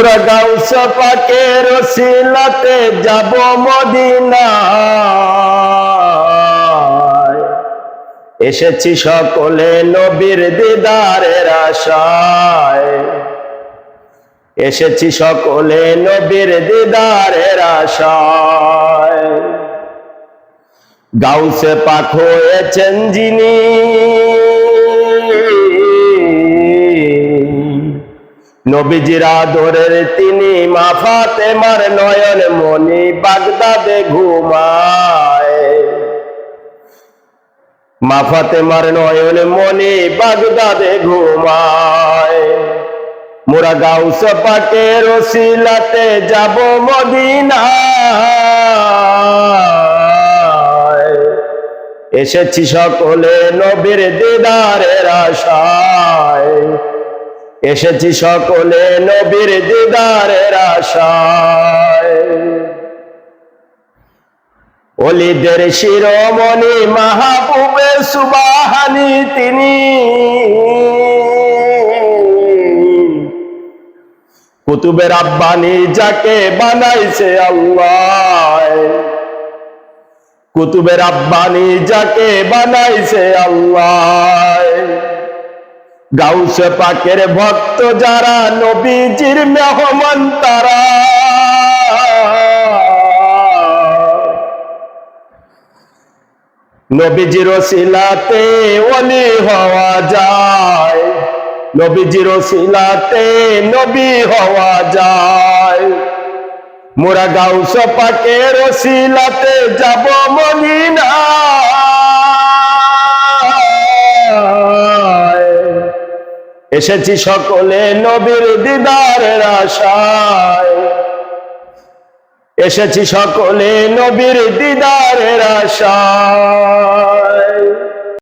মোরা গাউস পাকের সিলাতে যাব মদিনায়। এসেছি সকলে নবীর দিদারের আশায়। এসেছি সকলে নবীর দিদারের আশায়। গাউসে পাক হয়েছেন যিনি নবীজির আদরের তিনি মা ফাতেমার নয়ন মনি বাগদাদে ঘুমায়। মা ফাতেমার নয়ন মনি বাগদাদে ঘুমায়। মোরা গাউস পাকের ওসিলাতে যাব মদিনায়। এসেছি সকলে নবীর দিদারের আশায়। এসেছি সকলে নবীর দিদারের আশায়। অলিদের শিরোমণি মাহবুবে সুবাহানি তিনি। কুতুবের আব্বানি যাকে বানাইছে আল্লাহ। কুতুবের আব্বানি যাকে বানাইছে আল্লাহ। গাউসে পাকের ভক্ত যারা, নবীজির মেহমান তারা। নবীজির ওসিলাতে ওলি হওয়া যায়। নবীজির ওসিলাতে নবী হওয়া যায়। মোরা গাউস পাকের ওসিলাতে যাব মদিনায়। এসেছি সকলে নবীর দিদারের আশায়। এসেছি সকলে নবীর দিদারের আশায়।